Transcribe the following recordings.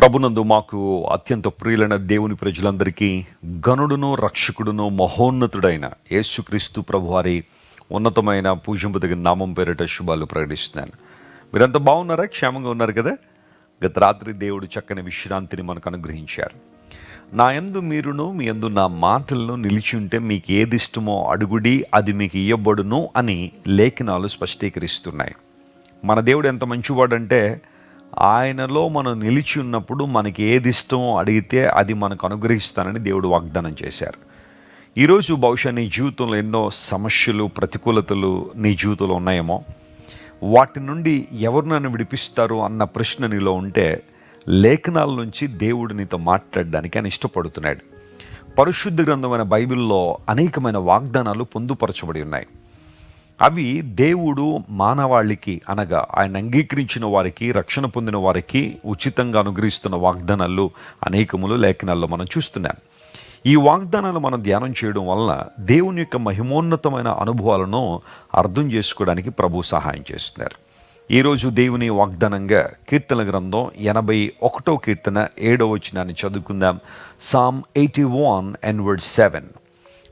ప్రభునందు మాకు అత్యంత ప్రియులైన దేవుని ప్రజలందరికీ గనుడును రక్షకుడును మహోన్నతుడైన యేసుక్రీస్తు ప్రభువారి ఉన్నతమైన పూజింపదగిన నామం పేరిట శుభాలు ప్రకటిస్తున్నాను. మీరంతా బాగున్నారా? క్షేమంగా ఉన్నారు కదా? గత రాత్రి దేవుడు చక్కని విశ్రాంతిని మనకు అనుగ్రహించారు. నా యందు మీరును మీ యందు నా మాటలను నిలిచి ఉంటే మీకు ఏది ఇష్టమో అడుగుడి అది మీకు ఇవ్వబడును అని లేఖనాలు స్పష్టీకరిస్తున్నాయి. మన దేవుడు ఎంత మంచివాడంటే ఆయనలో మనం నిలిచి ఉన్నప్పుడు మనకి ఏది ఇష్టమో అడిగితే అది మనకు అనుగ్రహిస్తానని దేవుడు వాగ్దానం చేశారు. ఈరోజు బహుశా నీ జీవితంలో ఎన్నో సమస్యలు ప్రతికూలతలు నీ జీవితంలో ఉన్నాయేమో. వాటి నుండి ఎవరు నన్ను విడిపిస్తారు అన్న ప్రశ్న నీలో ఉంటే లేఖనాల నుంచి దేవుడు నీతో మాట్లాడడానికి ఆయన ఇష్టపడుతున్నాడు. పరిశుద్ధ గ్రంథమైన బైబిల్లో అనేకమైన వాగ్దానాలు పొందుపరచబడి ఉన్నాయి. అవి దేవుడు మానవాళికి అనగా ఆయన అంగీకరించిన వారికి రక్షణ పొందిన వారికి ఉచితంగా అనుగ్రహిస్తున్న వాగ్దానాలు అనేకములు లేఖనాల్లో మనం చూస్తున్నాం. ఈ వాగ్దానాలు మనం ధ్యానం చేయడం వలన దేవుని యొక్క మహిమోన్నతమైన అనుభవాలను అర్థం చేసుకోవడానికి ప్రభు సహాయం చేస్తున్నారు. ఈరోజు దేవుని వాగ్దానంగా కీర్తన గ్రంథం ఎనభై ఒకటో కీర్తన ఏడో వచ్చినాన్ని చదువుకుందాం. Psalm eighty one and word seven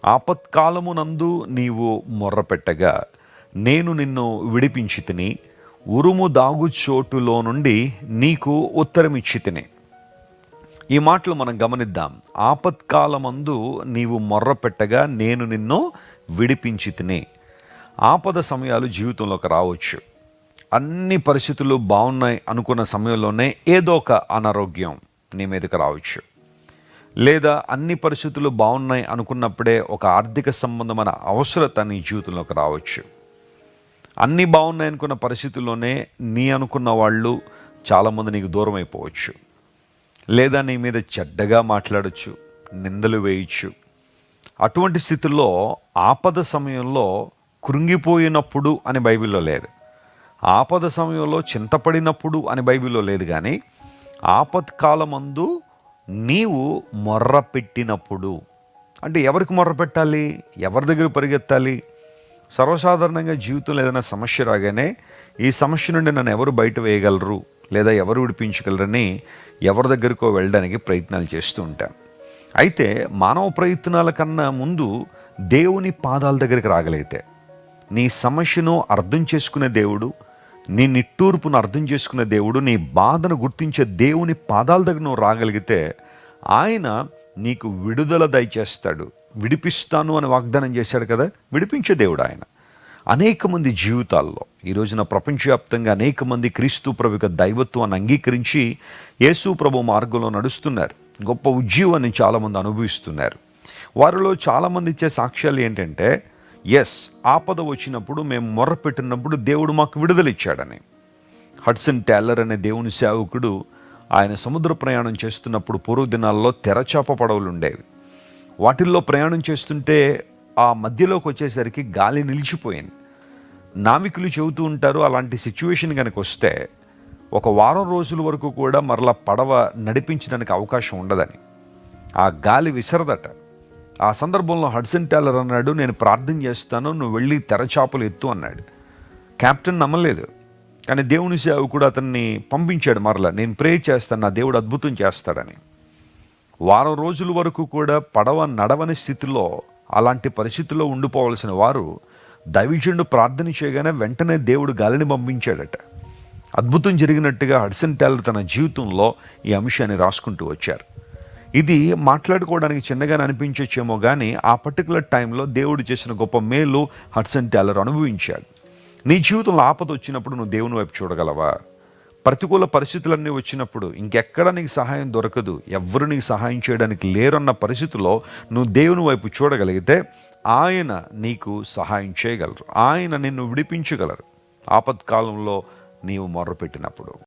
ఆపత్కాలమునందు నీవు మొర్రపెట్టగా నేను నిన్ను విడిపించి తిని ఉరుము దాగు చోటులో నుండి నీకు ఉత్తరమిచ్చి తిని ఈ మాటలు మనం గమనిద్దాం. ఆపత్కాలమందు నీవు మొర్రపెట్టగా నేను నిన్ను విడిపించి తిని ఆపద సమయాలు జీవితంలోకి రావచ్చు. అన్ని పరిస్థితులు బాగున్నాయి అనుకున్న సమయంలోనే ఏదో ఒక అనారోగ్యం నీ మీదకి రావచ్చు. లేదా అన్ని పరిస్థితులు బాగున్నాయి అనుకున్నప్పుడే ఒక ఆర్థిక సంబంధమైన అవసరత నీ జీవితంలోకి రావచ్చు. అన్నీ బాగున్నాయి అనుకున్న పరిస్థితుల్లోనే నీ అనుకున్న వాళ్ళు చాలామంది నీకు దూరం అయిపోవచ్చు. లేదా నీ మీద చెడ్డగా మాట్లాడచ్చు నిందలు వేయచ్చు. అటువంటి స్థితిలో ఆపద సమయంలో కృంగిపోయినప్పుడు అని బైబిల్లో లేదు. ఆపద సమయంలో చింతపడినప్పుడు అని బైబిల్లో లేదు కానీ ఆపత్కాలమందు నీవు మొర్ర పెట్టినప్పుడు అంటే ఎవరికి మొర్ర పెట్టాలి ఎవరి దగ్గర పరిగెత్తాలి? సర్వసాధారణంగా జీవితంలో ఏదైనా సమస్య రాగానే ఈ సమస్య నుండి నన్ను ఎవరు బయట వేయగలరు లేదా ఎవరు విడిపించగలరని ఎవరి దగ్గరకో వెళ్ళడానికి ప్రయత్నాలు చేస్తూ ఉంటాం అయితే మానవ ప్రయత్నాల కన్నా ముందు దేవుని పాదాల దగ్గరికి రాగలిగితే నీ సమస్యను అర్థం చేసుకునే దేవుడు నీ నిట్టూర్పును అర్థం చేసుకునే దేవుడు నీ బాధను గుర్తించే దేవుని పాదాల దగ్గర నువ్వు రాగలిగితే ఆయన నీకు విడుదల దయచేస్తాడు. విడిపిస్తాను అని వాగ్దానం చేశాడు కదా విడిపించే దేవుడు ఆయన. అనేక మంది జీవితాల్లో ఈ రోజున ప్రపంచవ్యాప్తంగా అనేక మంది క్రీస్తు ప్రభు యొక్క దైవత్వాన్ని అంగీకరించి యేసు ప్రభు మార్గంలో నడుస్తున్నారు. గొప్ప ఉజ్జీవాన్ని చాలామంది అనుభవిస్తున్నారు. వారిలో చాలామంది ఇచ్చే సాక్ష్యాలు ఏంటంటే ఎస్ ఆపద వచ్చినప్పుడు మేము మొర్ర పెట్టినప్పుడు దేవుడు మాకు విడుదలిచ్చాడని. హడ్సన్ టేలర్ అనే దేవుని సేవకుడు ఆయన సముద్ర ప్రయాణం చేస్తున్నప్పుడు పూర్వదినాల్లో తెరచాప పడవలు ఉండేవి. వాటిల్లో ప్రయాణం చేస్తుంటే ఆ మధ్యలోకి వచ్చేసరికి గాలి నిలిచిపోయింది. నావికులు చెబుతూ ఉంటారు అలాంటి సిచ్యువేషన్ కనుక వస్తే ఒక వారం రోజుల వరకు కూడా మరలా పడవ నడిపించడానికి అవకాశం ఉండదని. ఆ గాలి విసరదట. ఆ సందర్భంలో హడ్సన్ టేలర్ అన్నాడు నేను ప్రార్థన చేస్తాను నువ్వు వెళ్ళి తెరచాపలు ఎత్తు అన్నాడు. క్యాప్టెన్ నమ్మలేదు. కానీ దేవుని కూడా అతన్ని పంపించాడు మరలా నేను ప్రే చేస్తాను నా దేవుడు అద్భుతం చేస్తాడని. వారం రోజుల వరకు కూడా పడవ నడవని స్థితిలో అలాంటి పరిస్థితుల్లో ఉండిపోవలసిన వారు దైవజనుడు ప్రార్థన చేయగానే వెంటనే దేవుడు గాలిని పంపించాడట. అద్భుతం జరిగినట్టుగా హడ్సన్ టేలర్ తన జీవితంలో ఈ అంశాన్ని రాసుకుంటూ వచ్చారు. ఇది మాట్లాడుకోవడానికి చిన్నగానే అనిపించచ్చేమో కానీ ఆ పర్టికులర్ టైంలో దేవుడు చేసిన గొప్ప మేలు హడ్సన్ టేలర్ అనుభవించాడు. నీ జీవితంలో ఆపద వచ్చినప్పుడు నువ్వు దేవుని వైపు చూడగలవా? ప్రతికూల పరిస్థితులన్నీ వచ్చినప్పుడు ఇంకెక్కడ నీకు సహాయం దొరకదు ఎవరు నీకు సహాయం చేయడానికి లేరన్న పరిస్థితిలో నువ్వు దేవుని వైపు చూడగలిగితే ఆయన నీకు సహాయం చేయగలరు. ఆయన నిన్ను విడిపించగలరు. ఆపత్కాలంలో నీవు మొర్రపెట్టినప్పుడు